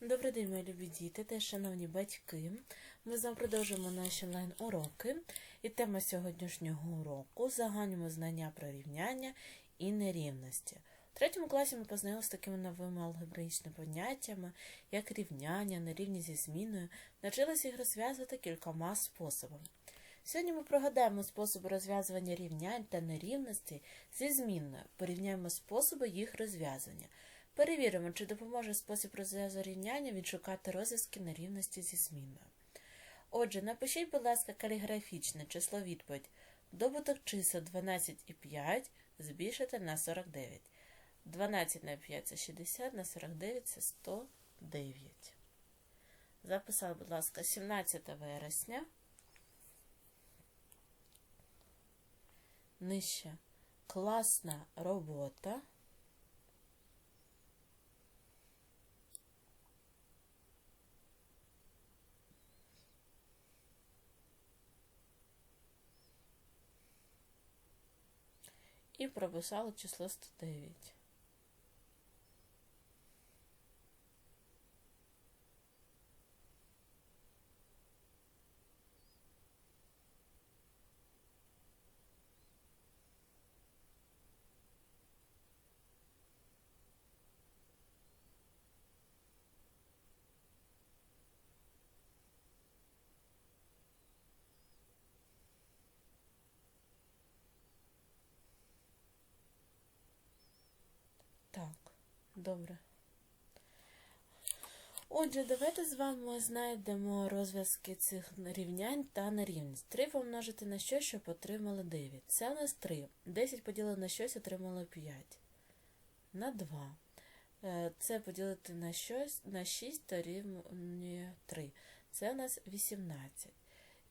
Добрий день, мої любі діти та шановні батьки. Ми з вами продовжуємо наші онлайн-уроки. І тема сьогоднішнього уроку загальнимо знання про рівняння і нерівності. У третьому класі ми познайомилися з такими новими алгебраїчними поняттями, як рівняння, нерівність зі зміною, навчилися їх розв'язувати кількома способами. Сьогодні ми прогадаємо способи розв'язування рівнянь та нерівностей зі змінною, порівняємо способи їх розв'язання. Перевіримо, чи допоможе спосіб розв'язу рівняння відшукати розв'язки нерівності зі зміною. Отже, напишіть, будь ласка, каліграфічне число відповідь. Добуток чисел 12 і 5 збільшити на 49. 12 на 5 це 60, на 49 це 109. Записали, будь ласка, 17 вересня. Нижче класна робота. І прописали число 109. Так, добре. Отже, давайте з вами знайдемо розв'язки цих рівнянь та нерівність. 3 помножити на щось, щоб отримали 9. Це у нас 3. 10 поділити на щось, отримали 5. На 2. Е, Це поділити на щось, на 6 дорівнює 3. Це у нас 18.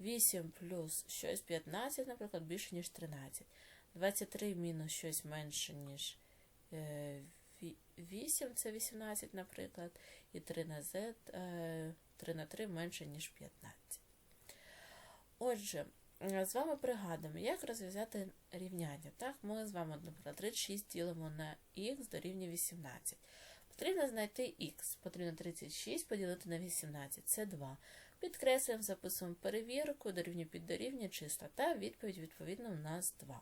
8 плюс щось 15, наприклад, більше, ніж 13. 23 мінус щось менше, ніж 8 це 18, наприклад, і 3 на z, 3 на 3 менше, ніж 15. Отже, з вами пригадуємо, як розв'язати рівняння. Так, Ми з вами, наприклад, 36 ділимо на х дорівнює 18. Потрібно знайти х. Потрібно 36 поділити на 18, це 2. Підкреслюємо, записуємо перевірку, дорівнює під дорівнює числа, та відповідь, відповідно, у нас 2.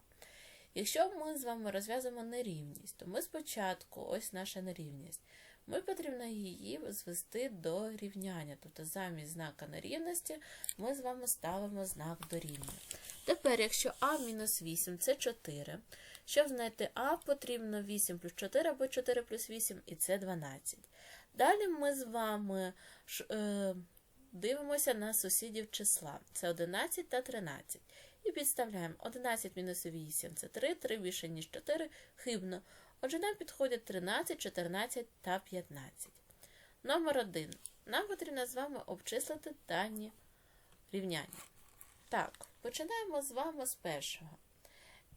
Якщо ми з вами розв'язуємо нерівність, то ми спочатку, ось наша нерівність, ми потрібно її звести до рівняння. Тобто замість знака нерівності ми з вами ставимо знак дорівнює. Тепер, якщо а мінус 8 це 4, щоб знайти а, потрібно 8 плюс 4 або 4 плюс 8, і це 12. Далі ми з вами е, дивимося на сусідів числа. Це 11 та 13. І підставляємо 11 мінус 8 це 3, 3 більше, ніж 4, хибно. Отже, нам підходять 13, 14 та 15. Номер 1. Нам потрібно з вами обчислити дані рівняння. Так, починаємо з вами з першого.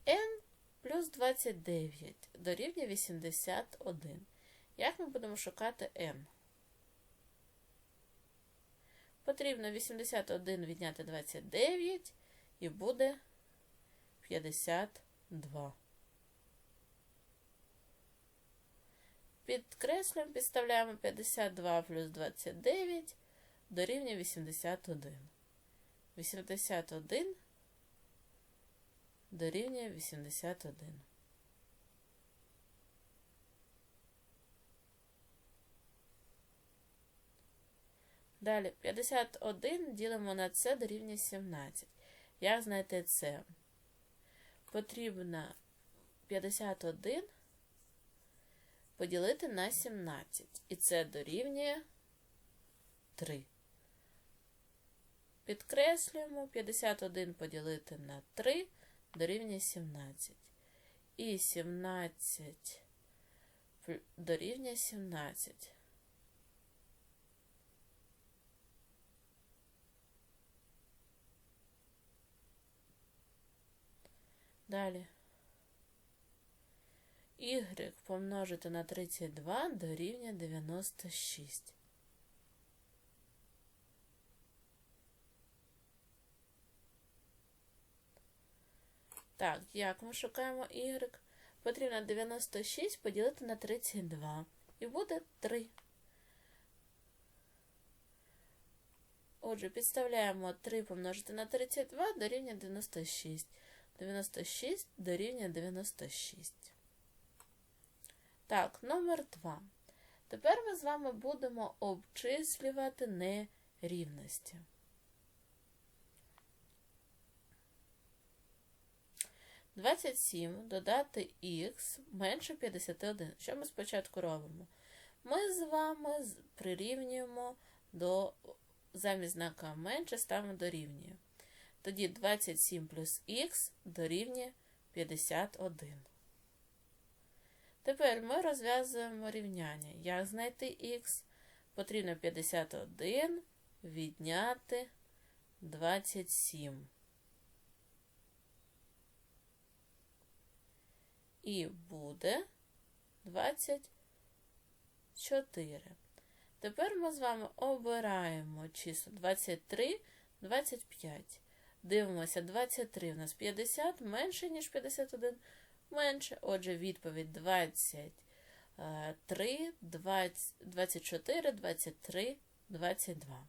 n плюс 29 дорівнює 81. Як ми будемо шукати n? Потрібно 81 відняти 29 і буде 52. Підкреслюємо, підставляємо 52 плюс 29 дорівнює 81. 81 дорівнює 81. Далі 51 ділимо на це дорівнює 17. Як знайти це? Потрібно 51 поділити на 17. І це дорівнює 3. Підкреслюємо 51 поділити на 3 дорівнює 17. І 17 дорівнює 17. Далі. Y помножити на 32 дорівнює 96. Так, як ми шукаємо Y? Потрібно 96 поділити на 32. І буде 3. Отже, підставляємо 3 помножити на 32 дорівнює 96. 96 дорівнює 96. Так, номер 2. Тепер ми з вами будемо обчислювати нерівності. Двадцять сім додати х менше 51. Що ми спочатку робимо? Ми з вами прирівнюємо до замість знака менше ставимо дорівнює. Тоді 27 плюс х дорівнює 51. Тепер ми розв'язуємо рівняння. Як знайти х? Потрібно 51 відняти 27. І буде 24. Тепер ми з вами обираємо число 23, 25. Дивимося, 23 у нас 50 менше, ніж 51, менше. Отже, відповідь 23, 20, 24, 23, 22.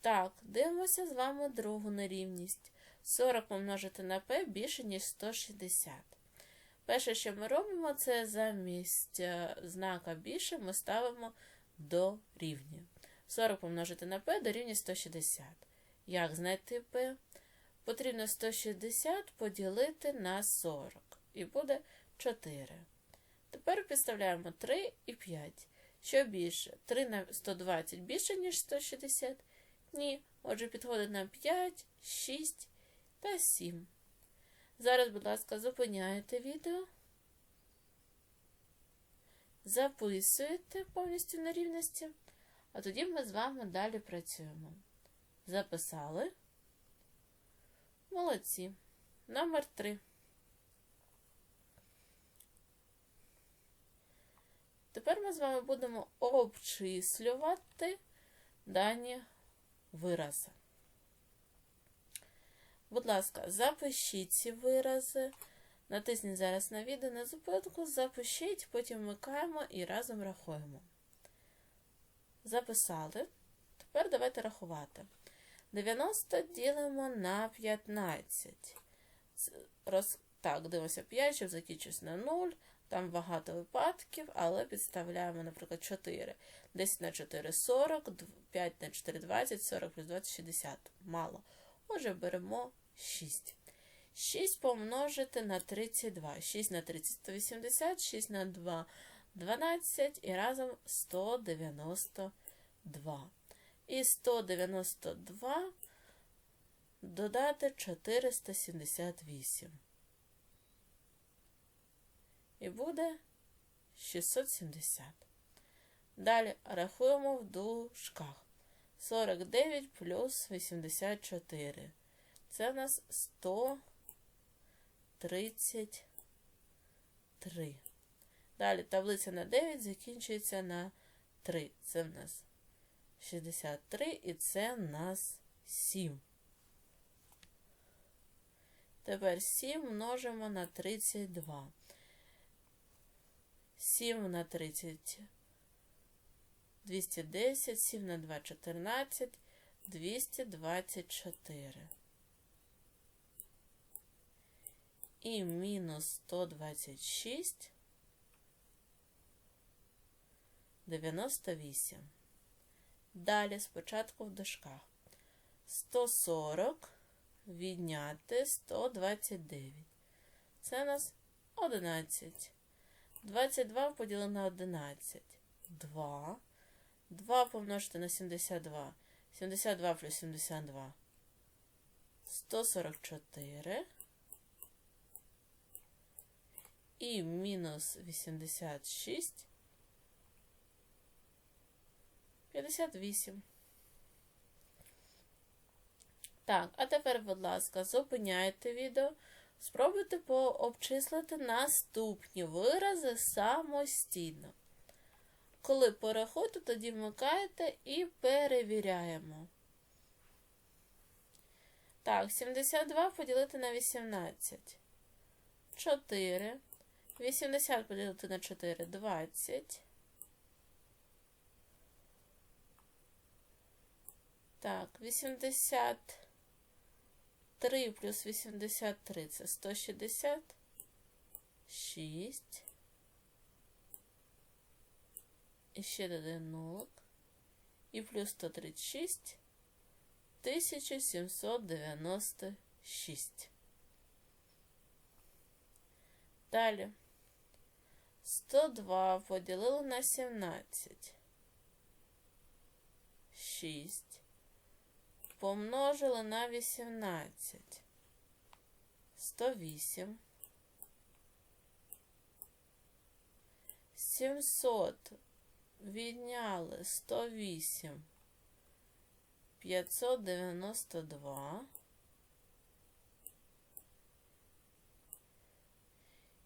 Так, дивимося з вами другу нерівність. 40 помножити на p більше, ніж 160. Перше, що ми робимо, це замість е, знака більше ми ставимо до рівня. 40 помножити на p дорівнює 160. Як знайти p? Потрібно 160 поділити на 40. І буде 4. Тепер підставляємо 3 і 5. Що більше? 3 на 120 більше, ніж 160? Ні. Отже, підходить нам 5, 6 та 7. Зараз, будь ласка, зупиняєте відео. Записуєте повністю на рівності. А тоді ми з вами далі працюємо. Записали. Молодці. Номер 3. Тепер ми з вами будемо обчислювати дані вирази. Будь ласка, запишіть ці вирази. Натисніть зараз на відео на зупинку, запишіть, потім вмикаємо і разом рахуємо. Записали. Тепер давайте рахувати. 90 ділимо на 15. Роз... Так, дивимося 5, щоб закінчився на 0. Там багато випадків, але підставляємо, наприклад, 4. 10 на 4 40, 5 на 4 20, 40 плюс 20 60. Мало. Отже, беремо 6. 6 помножити на 32. 6 на 30 180, 6 на 2 12 і разом 192. І 192 додати 478. І буде 670. Далі рахуємо в дужках. 49 плюс 84. Це в нас 133. Далі таблиця на 9 закінчується на 3. Це в нас 63 і це нас 7. Тепер 7 множимо на 32. 7 на 30 210, 7 на 2 14, 224. І мінус 126, 98. Далі спочатку в дужках. 140 відняти 129. Це у нас 11. 22 поділено на 11. 2. 2 помножити на 72. 72 плюс 72. 144. І мінус 86. 58. Так, а тепер, будь ласка, зупиняйте відео. Спробуйте пообчислити наступні вирази самостійно. Коли порахуєте, тоді вмикаєте і перевіряємо. Так, 72 поділити на 18. 4. 80 поділити на 4 20. Так, 83 плюс 83 це 166. І ще додаємо нулик. І плюс 136 1796. Далі. 102 поділили на 17. 6. Помножили на 18. 108. 700 відняли 108. 592.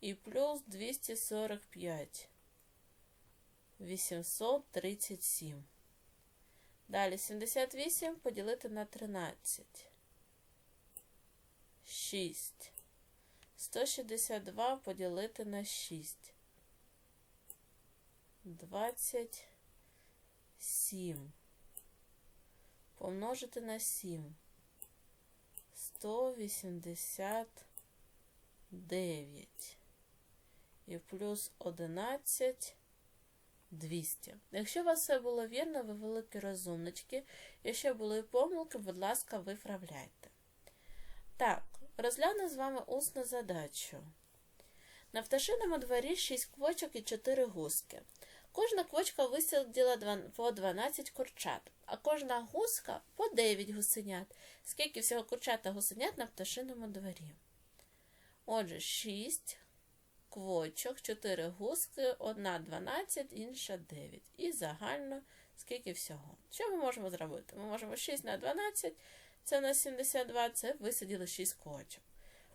І плюс 245. 837. Далі 78 поділити на 13. 6. 162 поділити на 6. 27. Помножити на 7. 189. І плюс 11. 200. Якщо у вас все було вірно, ви великі розумнички. Якщо були помилки, будь ласка, виправляйте. Так, розгляну з вами усну задачу. На пташиному дворі 6 квочок і 4 гуски. Кожна квочка висадила по 12 курчат, а кожна гуска по 9 гусенят. Скільки всього курчат та гусенят на пташиному дворі? Отже, 6 квочок, 4 гуски, одна 12, інша 9. І загально скільки всього. Що ми можемо зробити? Ми можемо 6 на 12, це на 72, це висадили 6 квочок.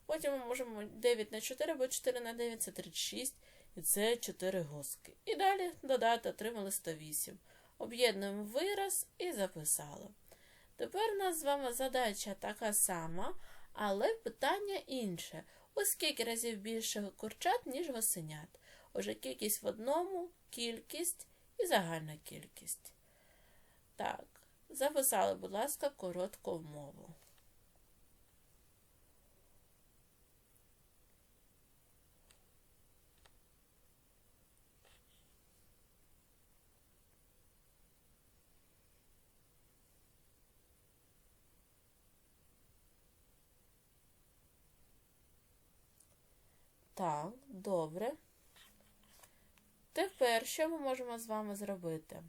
Потім ми можемо 9 на 4, бо 4 на 9 це 36, і це 4 гуски. І далі додати отримали 108. Об'єднуємо вираз і записали. Тепер у нас з вами задача така сама, але питання інше. У скільки разів більше курчат, ніж гусенят. Отже, кількість в одному, кількість і загальна кількість. Так, записали, будь ласка, коротку мову. Так, добре. Тепер що ми можемо з вами зробити?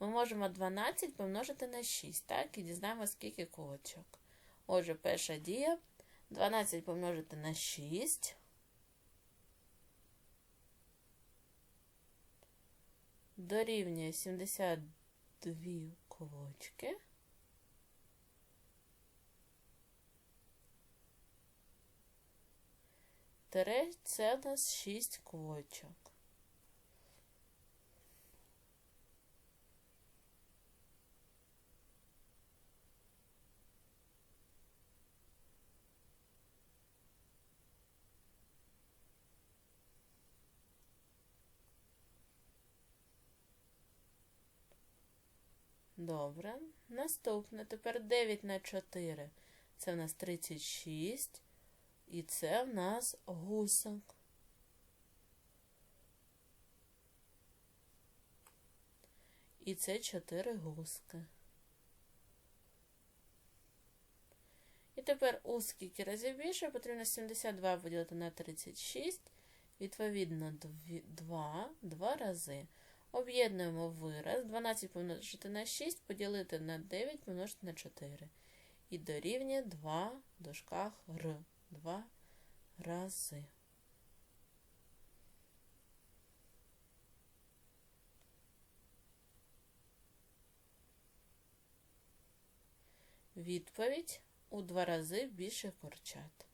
Ми можемо 12 помножити на 6, так, і дізнаємося, скільки кочок. Отже, перша дія. 12 помножити на 6. Дорівнює 72 квочки. Тире це у нас 6 квочок. Добре. Наступне. Тепер 9 на 4. Це в нас 36. І це в нас гусок. І це 4 гуски. І тепер у скільки разів більше потрібно 72 поділити на 36. Відповідно, 2, 2 рази. Об'єднуємо вираз. 12 помножити на 6, поділити на 9 помножити на 4. І дорівнює 2 в Р. 2 рази. Відповідь у два рази більше курчат.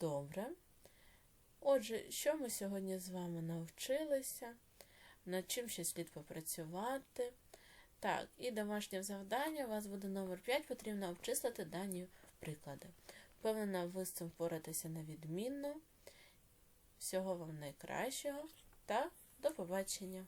Добре. Отже, що ми сьогодні з вами навчилися? Над чим ще слід попрацювати? Так, і домашнє завдання у вас буде номер 5, потрібно обчислити дані приклади. Впевнена, ви з цим впораєтеся на відмінно. Всього вам найкращого та до побачення!